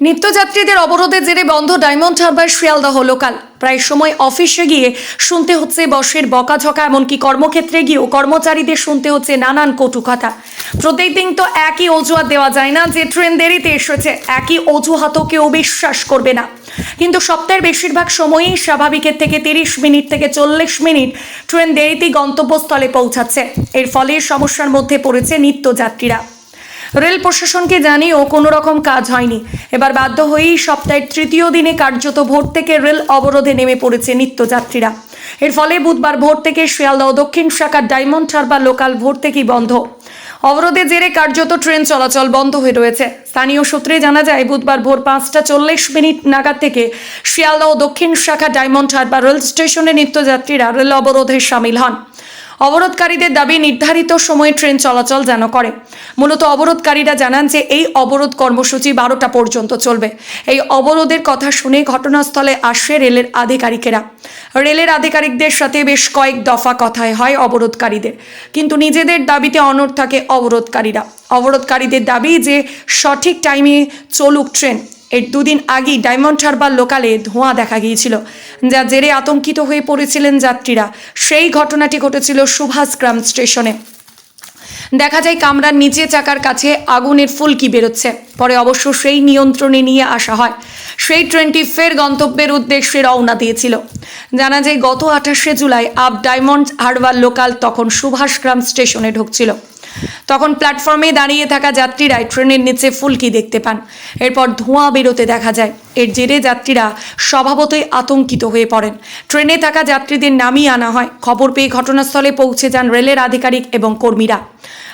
নিত্যযাত্রীদের অবরোধের জেরে বন্ধ ডায়মন্ড হারবার শিয়ালদহ লোকাল। প্রায় সময় অফিসে গিয়ে শুনতে হচ্ছে বসের বকাঝকা, এমনকি কর্মক্ষেত্রে গিয়েও কর্মচারীদের শুনতে হচ্ছে নানান কটু কথা প্রত্যেকদিন তো একই অজুহাত দেওয়া যায় না যে ট্রেন দেরিতে এসেছে, একই অজুহাতও কেউ বিশ্বাস করবে না। কিন্তু সপ্তাহের বেশিরভাগ সময়ই স্বাভাবিকের থেকে তিরিশ মিনিট থেকে চল্লিশ মিনিট ট্রেন দেরিতেই গন্তব্যস্থলে পৌঁছাচ্ছে। এর ফলে সমস্যার মধ্যে পড়েছে নিত্যযাত্রীরা। রেল প্রশাসনকে জানিয়েও কোনো রকম কাজ হয়নি। এবার বাধ্য হয়েই সপ্তাহের তৃতীয় দিনে কার্যত ভোর থেকে রেল অবরোধে নেমে পড়েছে নিত্যযাত্রীরা। এর ফলে বুধবার ভোর থেকে শিয়ালদহ, দক্ষিণ শাখার ডায়মন্ড হারবার লোকাল ভোর থেকেই বন্ধ। অবরোধের জেরে কার্যত ট্রেন চলাচল বন্ধ হয়ে রয়েছে। স্থানীয় সূত্রে জানা যায়, বুধবার ভোর পাঁচটা চল্লিশ মিনিট নাগাদ থেকে শিয়ালদহ, দক্ষিণ শাখা ডায়মন্ড হারবার রেল স্টেশনে নিত্যযাত্রীরা রেল অবরোধে সামিল হন। অবরোধকারীদের দাবি নির্ধারিত সময়ে ট্রেন চলাচল যেন করে। মূলত অবরোধকারীরা জানান যে এই অবরোধ কর্মসূচি বারোটা পর্যন্ত চলবে। এই অবরোধের কথা শুনে ঘটনাস্থলে আসে রেলের আধিকারিকেরা। রেলের আধিকারিকদের সাথে বেশ কয়েক দফা কথায় হয় অবরোধকারীদের। কিন্তু নিজেদের দাবিতে অনড় থাকে অবরোধকারীরা। অবরোধকারীদের দাবি যে সঠিক টাইমে চলুক ট্রেন। এর দুদিন আগেই ডায়মন্ড হারবার লোকালে ধোঁয়া দেখা গিয়েছিল, যা জেরে আতঙ্কিত হয়ে পড়েছিলেন যাত্রীরা। সেই ঘটনাটি ঘটেছিল সুভাষগ্রাম স্টেশনে। দেখা যায় কামরার নিচে চাকার কাছে আগুনের ফুলকি বেরোচ্ছে। পরে অবশ্য সেই নিয়ন্ত্রণে নিয়ে আসা হয়। সেই ট্রেনটি ফের গন্তব্যের উদ্দেশ্যে রওনা দিয়েছিল। জানা যায়, গত আঠাশে July up diamond Harbour local তখন সুভাষগ্রাম স্টেশনে ঢুকছিল। তখন প্ল্যাটফর্মে দাঁড়িয়ে থাকা যাত্রীরা ট্রেনের নিচে ফুলকি দেখতে পান। এরপর ধোঁয়া বেরোতে দেখা যায়। এর জেরে যাত্রীরা স্বভাবতই আতঙ্কিত হয়ে পড়েন। ট্রেনে থাকা যাত্রীদের নামিয়ে আনা হয়। খবর পেয়ে ঘটনাস্থলে পৌঁছে যান রেলের আধিকারিক এবং কর্মীরা।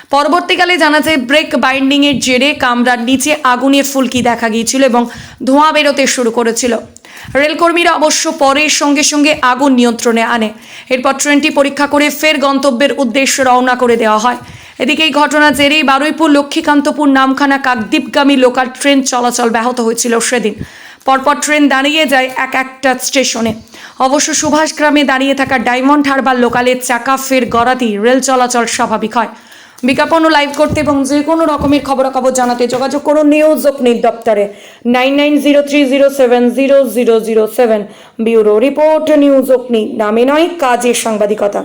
পরবর্তীকালে জানা যায়, ব্রেক বাইন্ডিংয়ের জেরে কামরার নিচে আগুনের ফুলকি দেখা গিয়েছিল এবং ধোঁয়া বেরোতে শুরু করেছিল। রেলকর্মীরা অবশ্য পরে সঙ্গে সঙ্গে আগুন নিয়ন্ত্রণে আনে। এরপর ট্রেনটি পরীক্ষা করে ফের গন্তব্যের উদ্দেশ্যে রওনা করে দেওয়া হয়। এদিকে এই ঘটনা জেরেই বারুইপুর, লক্ষ্মীকান্তপুর, নামখানা, কাকদ্বীপগামী লোকাল ট্রেন চলাচল ব্যাহত হয়েছিল সেদিন। পরপর ট্রেন দাঁড়িয়ে যায় এক একটা স্টেশনে। অবশ্য সুভাষগ্রামে দাঁড়িয়ে থাকা ডায়মন্ড হারবার লোকালের চাকা ফের গড়াতেই রেল চলাচল স্বাভাবিক হয়। বিজ্ঞাপন ও লাইভ করতে এবং যে কোনো রকমের খবরাখবর জানাতে যোগাযোগ করুন নিউজ অগ্নির দপ্তরে। Nine nine zero three zero seven zero zero zero seven bureau report news Agni, নামে নয়, কাজের সাংবাদিকতা।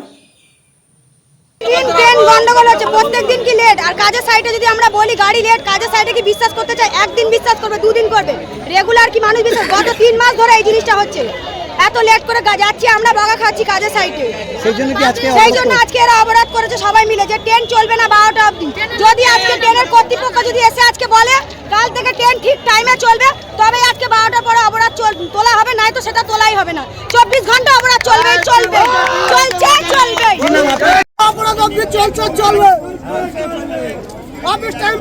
ট্রেন গন্ডগোল হচ্ছে? প্রত্যেক দিন কি লেট আর কাজের সাইডে যদি আমরা বলি গাড়ি লেট কাজের সাইডে কি বিশ্বাস করতে চাই একদিন বিশ্বাস করবে দুদিন করবে। রেগুলার কি মানুষ বিশ্বাস? গত তিন মাস ধরে এই জিনিসটা হচ্ছে। এত লেট করে যাচ্ছি আমরা বগা খাচ্ছি কাজের সাইডে সেই জন্য কি আজকে সেই জন্য আজকে এরা অবরোধ করেছে সবাই মিলে যে ট্রেন চলবে না বারোটা অবধি। যদি আজকে ট্রেনের কর্তৃপক্ষ যদি এসে আজকে বলে কাল থেকে ট্রেন ঠিক টাইমে চলবে তবে আজকে বারোটার পরে অবরোধ তোলা হবে নাই তো সেটা তোলাই হবে না। চব্বিশ ঘণ্টা অবরোধ চলবে। চলবে চলছে চলবে। অপরাধ চলবে। অফিস টাইম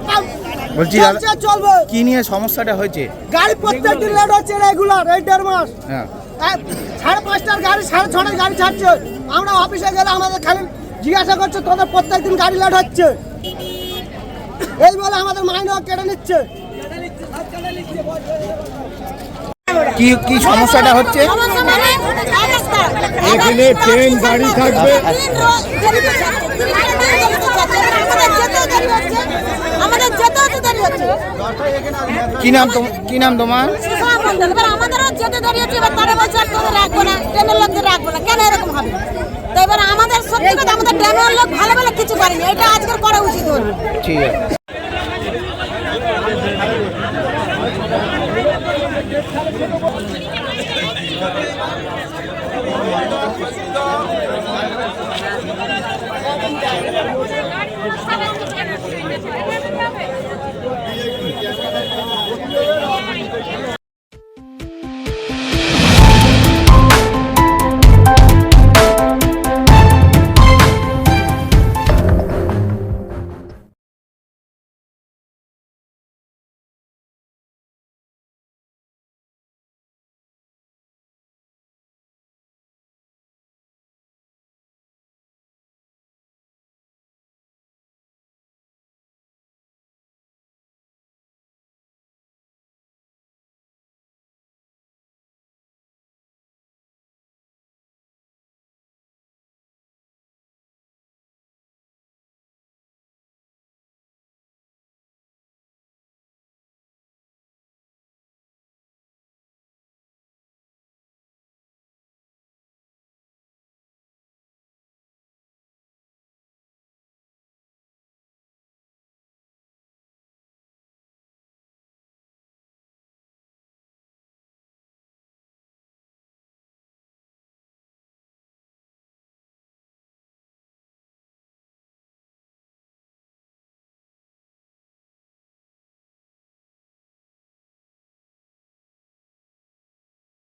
বলছি চলবে। কি নিয়ে সমস্যাটা হয়েছে? গাড়ি প্রত্যেক দিন লেট হচ্ছে রেগুলার এই দেড় মাস। হ্যাঁ। সাড়ে পাঁচটার গাড়ি সাড়ে ছটার গাড়ি ছাড়ছে। আমরা অফিসে গেলে আমাদের খালি জিজ্ঞাসা করছে তোদের প্রত্যেক দিন গাড়ি লেট হচ্ছে? এই বলে আমাদের মাইনে কেটে নিচ্ছে। কি কি সমস্যাটা হচ্ছে? এখানে ট্রেন গাড়ি থাকবে আমাদের যেতে হতে দেরি হচ্ছে কি নাম কি নাম তোমার? আমাদেরও যেতে দেরি এবার তারা বলছে আর তোদের রাখব না ট্রেনের লোকদের রাখব না কেন এরকম হবে? তো এবার আমাদের সত্যি কথা আমাদের ট্রেনের লোক ভালো ভালো কিছু করেনি এটা আজকের করা উচিত হল। ঠিক আছে।